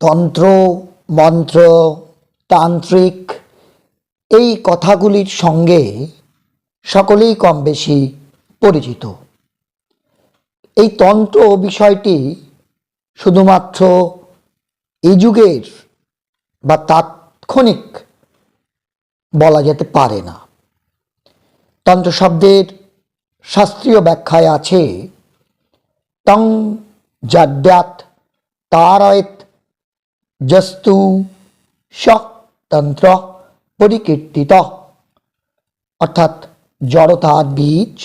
তন্ত্র, মন্ত্র, তান্ত্রিক, এই কথাগুলির সঙ্গে সকলেই কম বেশি পরিচিত। এই তন্ত্র বিষয়টি শুধুমাত্র এই যুগের বা তাৎক্ষণিক বলা যেতে পারে না। তন্ত্র শব্দের শাস্ত্রীয় ব্যাখ্যায় আছে, তং জাড্যাত তারয়েত শক তন্ত্র পরিকীর্তিত অর্থাৎ জড়তার বীজ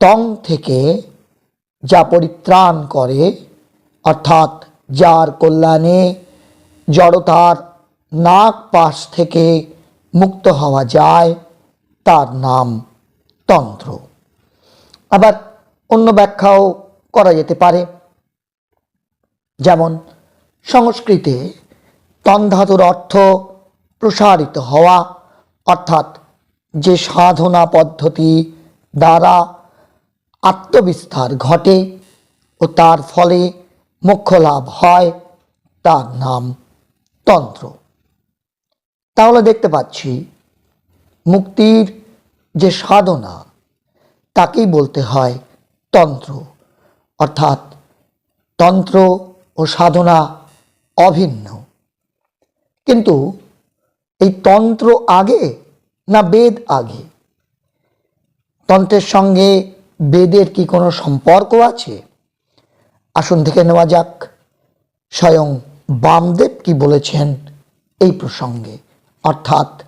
তং থেকে যা পরিত্রাণ করে অর্থাৎ যার কল্যাণে জড়তার নাক পাশ থেকে মুক্ত হওয়া যায় তার নাম তন্ত্র আবার অন্য ব্যাখ্যাও করা যেতে পারে। যেমন সংস্কৃতে তন্ধাতুর অর্থ প্রসারিত হওয়া, অর্থাৎ যে সাধনা পদ্ধতি দ্বারা আত্মবিস্তার ঘটে ও তার ফলে মোক্ষ লাভ হয়, তার নাম তন্ত্র। তাহলে দেখতে পাচ্ছি, মুক্তির যে সাধনা, তাকেই বলতে হয় তন্ত্র। অর্থাৎ তন্ত্র ও সাধনা অভিন্ন। কিন্তু এই তন্ত্র আগে না বেদ আগে? তন্ত্রের সঙ্গে বেদের কি কোনো সম্পর্ক আছে? আসুন থেকে নেওয়া যাক। স্বয়ং বামদেব কি বলেছেন এই প্রসঙ্গে? অর্থাৎ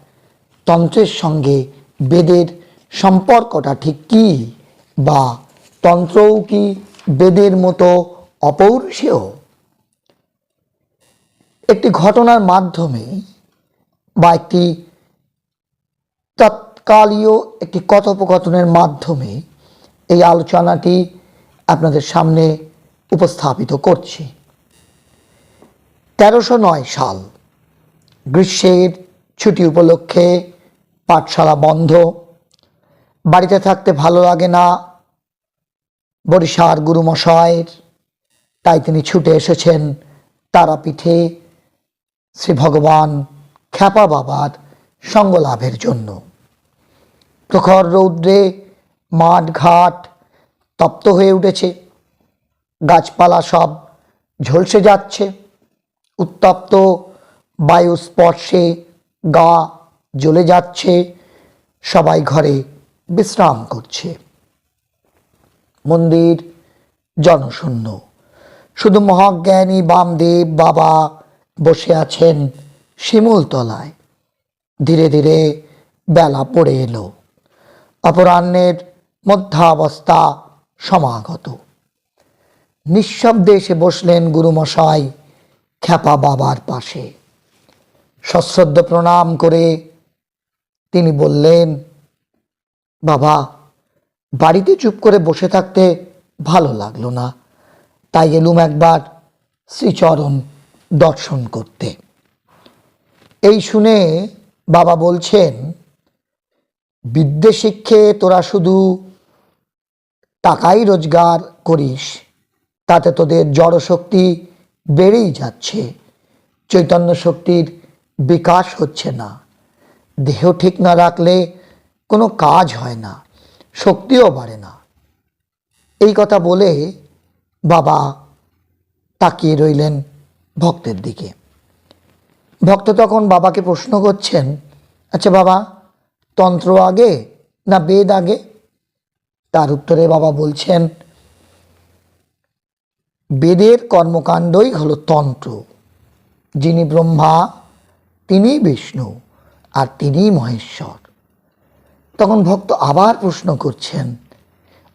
তন্ত্রের সঙ্গে বেদের সম্পর্কটা ঠিক কি বা তন্ত্রও কি বেদের মতো অপৌরুষেয় একটি ঘটনার মাধ্যমে বা একটি তৎকালীয় একটি কথোপকথনের মাধ্যমে এই আলোচনাটি আপনাদের সামনে উপস্থাপিত করছি। তেরোশো নয় সাল গ্রীষ্মের ছুটি উপলক্ষে পাঠশালা বন্ধ। বাড়িতে থাকতে ভালো লাগে না। বরিশার গুরুমশায়ের তাই তিনি ছুটে এসেছেন তারাপীঠে। শ্রী ভগবান খ্যাপা বাবার সঙ্গ লাভের জন্য। প্রখর রৌদ্রে মাঠ ঘাট তপ্ত হয়ে উঠেছে। গাছপালা সব ঝলসে যাচ্ছে। উত্তপ্ত বায়ু স্পর্শে গা জ্বলে যাচ্ছে। সবাই ঘরে বিশ্রাম করছে। মন্দির জনশূন্য। শুধু মহাজ্ঞানী বামদেব বাবা বসে আছেন শিমুল তলায়। ধীরে ধীরে বেলা পড়ে এলো। অপরাহ্নের মধ্যাবস্থা সমাগত। নিঃশব্দে এসে বসলেন গুরুমশাই খ্যাপা বাবার পাশে। সশ্রদ্ধ প্রণাম করে তিনি বললেন, বাবা, বাড়িতে চুপ করে বসে থাকতে ভালো লাগল না। তাই এলুম একবার শ্রীচরণ দর্শন করতে। এই শুনে বাবা বলছেন বিদ্যে তোরা শুধু টাকাই রোজগার করিস, তাতে তোদের জড়শক্তি বেড়েই যাচ্ছে, চৈতন্য শক্তির বিকাশ হচ্ছে না, দেহ ঠিক না রাখলে কোনো কাজ হয় না, শক্তিও বাড়ে না। এই কথা বলে বাবা তাকিয়ে রইলেন ভক্তের দিকে। ভক্ত তখন বাবাকে প্রশ্ন করছেন আচ্ছা বাবা, তন্ত্র আগে না বেদ আগে? তার উত্তরে বাবা বলছেন, বেদের কর্মকাণ্ডই হলো তন্ত্র। যিনি ব্রহ্মা, তিনি বিষ্ণু আর তিনি মহেশ্বর। তখন ভক্ত আবার প্রশ্ন করছেন,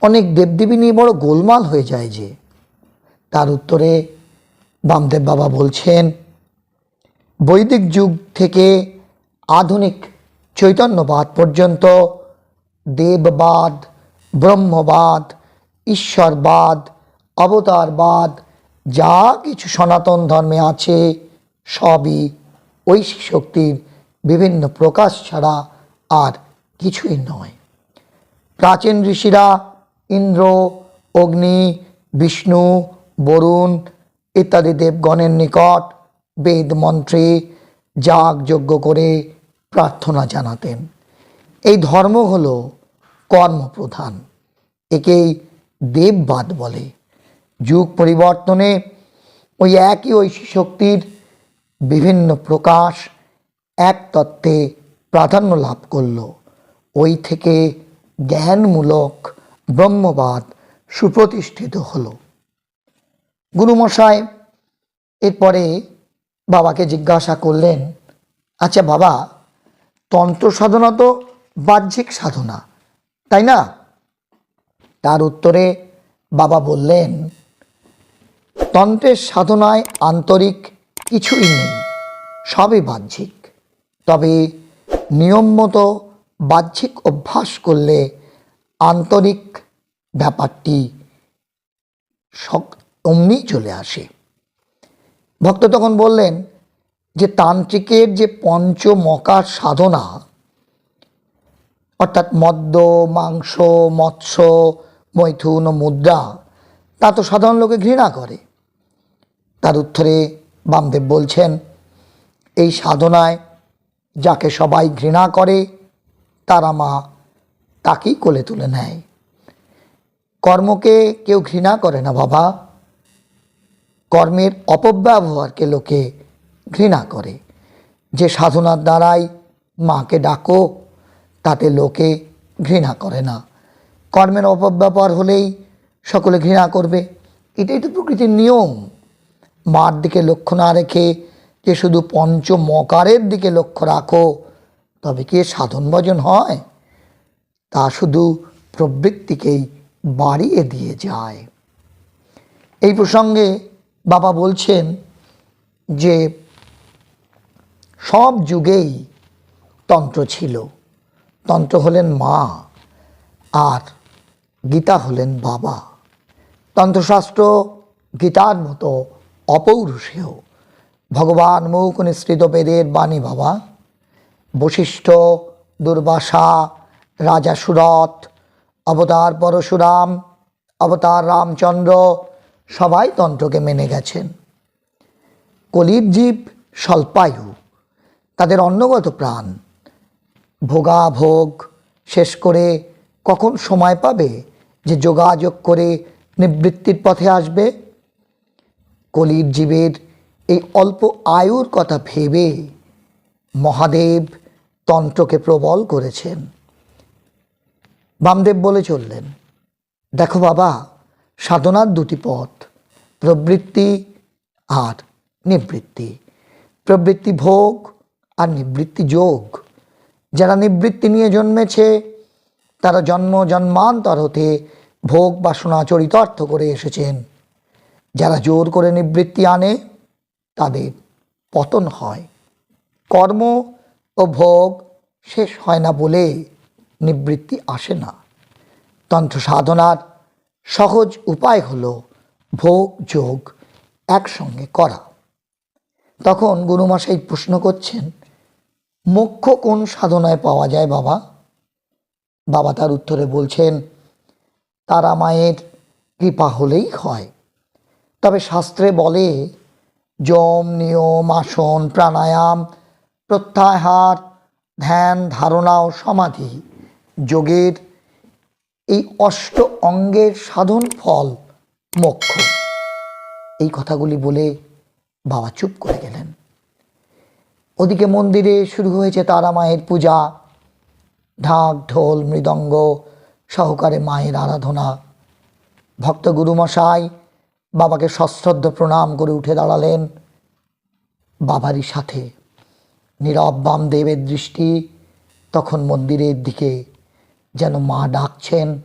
অনেক দেবদেবী নিয়ে বড় গোলমাল হয়ে যায় যে? তার উত্তরে বামদেব বাবা বলছেন, বৈদিক যুগ থেকে আধুনিক চৈতন্যবাদ পর্যন্ত দেববাদ, ব্রহ্মবাদ, ঈশ্বরবাদ, অবতারবাদ, যা কিছু সনাতন ধর্মে আছে, সবই ঐশী শক্তির বিভিন্ন প্রকাশ ছাড়া আর কিছুই নয়। প্রাচীন ঋষিরা ইন্দ্র, অগ্নি, বিষ্ণু, বরুণ ইত্যাদি দেবগণের নিকট বেদ মন্ত্রে যাগ যজ্ঞ করে প্রার্থনা জানাতেন। এই ধর্ম হল কর্মপ্রধান। একেই দেববাদ বলে। যুগ পরিবর্তনে ওই একই ঐশী শক্তির বিভিন্ন প্রকাশ এক তত্ত্বে প্রাধান্য লাভ করল। ওই থেকে জ্ঞানমূলক ব্রহ্মবাদ সুপ্রতিষ্ঠিত হলো। গুরুমশাই, এরপরে বাবাকে জিজ্ঞাসা করলেন আচ্ছা বাবা, তন্ত্র সাধনা তো বাহ্যিক সাধনা, তাই না? তার উত্তরে বাবা বললেন, তন্ত্রের সাধনায় আন্তরিক কিছুই নেই, সবই বাহ্যিক। তবে নিয়ম মতো বাহ্যিক অভ্যাস করলে আন্তরিক ব্যাপারটি অমনি চলে আসে। ভক্ত তখন বললেন যে তান্ত্রিকের যে পঞ্চমকার সাধনা, অর্থাৎ মদ্য, মাংস, মৎস্য, মৈথুন ও মুদ্রা, তা তো সাধারণ লোকে ঘৃণা করে। তার উত্তরে বামদেব বলছেন, এই সাধনায় যাকে সবাই ঘৃণা করে, তারা মা তাকেই কোলে তুলে নেয়। কর্মকে কেউ ঘৃণা করে না বাবা। কর্মের অপব্যবহারকে লোকে ঘৃণা করে। যে সাধনার দ্বারাই মাকে ডাকো, তাতে লোকে ঘৃণা করে না। কর্মের অপব্যবহার হলেই সকলে ঘৃণা করবে। এটাই তো প্রকৃতির নিয়ম। মার দিকে লক্ষ্য না রেখে যে শুধু পঞ্চমকারের দিকে লক্ষ্য রাখো, তবে কি সাধন ভজন হয়? তা শুধু প্রবৃত্তিকেই বাড়িয়ে দিয়ে যায়। এই প্রসঙ্গে বাবা বলছেন যে সব যুগেই তন্ত্র ছিল। তন্ত্র হলেন মা আর গীতা হলেন বাবা। তন্ত্রশাস্ত্র গীতার মতো অপৌরুষেয় ভগবান মুখ নিঃসৃত বেদের বাণী বাবা। বশিষ্ঠ দুর্বাসা রাজা সুরথ, অবতার পরশুরাম, অবতার রামচন্দ্র সবাই তন্ত্রকে মেনে গেছেন। কলির জীব স্বল্পায়ু, তাদের অন্নগত প্রাণ। ভোগা ভোগ শেষ করে কখন সময় পাবে যে যোগাযোগ করে নিবৃত্তির পথে আসবে? কলির জীবের এই অল্প আয়ুর কথা ভেবে মহাদেব তন্ত্রকে প্রবল করেছেন। বামদেব বলে চললেন, দেখো বাবা, সাধনার দুটি পথ। প্রবৃত্তি আর নিবৃত্তি। প্রবৃত্তি ভোগ আর নিবৃত্তি যোগ। যারা নিবৃত্তি নিয়ে জন্মেছে, তারা জন্ম জন্মান্তর হতে ভোগ বাসনা চরিতার্থ করে এসেছেন। যারা জোর করে নিবৃত্তি আনে, তাদের পতন হয়। কর্ম ও ভোগ শেষ হয় না বলে নিবৃত্তি আসে না। তন্ত্র সাধনার সহজ উপায় হলো ভোগ যোগ একসঙ্গে করা। তখন গুরুমশাই প্রশ্ন করছেন, মোক্ষ কোন সাধনায় পাওয়া যায় বাবা? বাবা তার উত্তরে বলছেন, তারা মায়ের কৃপা হলেই হয়। তবে শাস্ত্রে বলে, যম, নিয়ম, আসন, প্রাণায়াম, প্রত্যাহার, ধ্যান, ধারণা ও সমাধি যোগের এই অষ্ট অঙ্গের সাধন ফল মোক্ষ। এই কথাগুলি বলে বাবা চুপ করে গেলেন। ওদিকে মন্দিরে শুরু হয়েছে তারা মায়ের পূজা। ঢাক, ঢোল, মৃদঙ্গ সহকারে মায়ের আরাধনা। ভক্ত গুরুমশাই বাবাকে সশ্রদ্ধ প্রণাম করে উঠে দাঁড়ালেন। বাবারই সাথে নীরব বামদেবের দৃষ্টি তখন মন্দিরের দিকে যেন মা ডাকছেন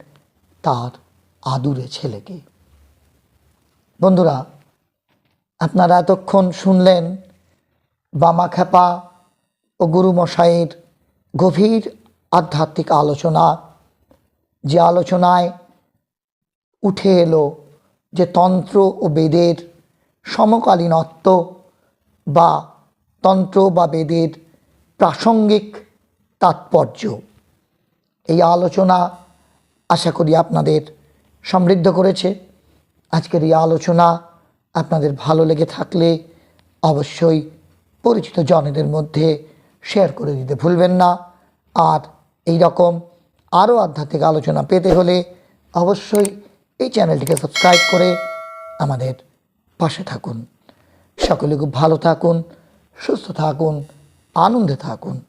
তার আদুরে ছেলেকে। বন্ধুরা, আপনারা এতক্ষণ শুনলেন বামা খেপা ও গুরুমশাইয়ের গভীর আধ্যাত্মিক আলোচনা। যে আলোচনায় উঠে এলো যে তন্ত্র ও বেদের সমকালীনত্ব বা তন্ত্র বা বেদের প্রাসঙ্গিক তাৎপর্য। এই আলোচনা আশা করি আপনাদের সমৃদ্ধ করেছে। আজকের এই আলোচনা আপনাদের ভালো লেগে থাকলে অবশ্যই পরিচিত জনেদের মধ্যে শেয়ার করে দিতে ভুলবেন না। আর এই রকম আরও আধ্যাত্মিক আলোচনা পেতে হলে অবশ্যই এই চ্যানেলটিকে সাবস্ক্রাইব করে আমাদের পাশে থাকুন। সকলে খুব ভালো থাকুন, সুস্থ থাকুন, আনন্দে থাকুন।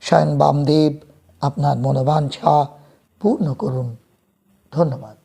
স্বয়ং বামদেব, আপনার মনোবাঞ্ছা পূর্ণ করুন। ধন্যবাদ।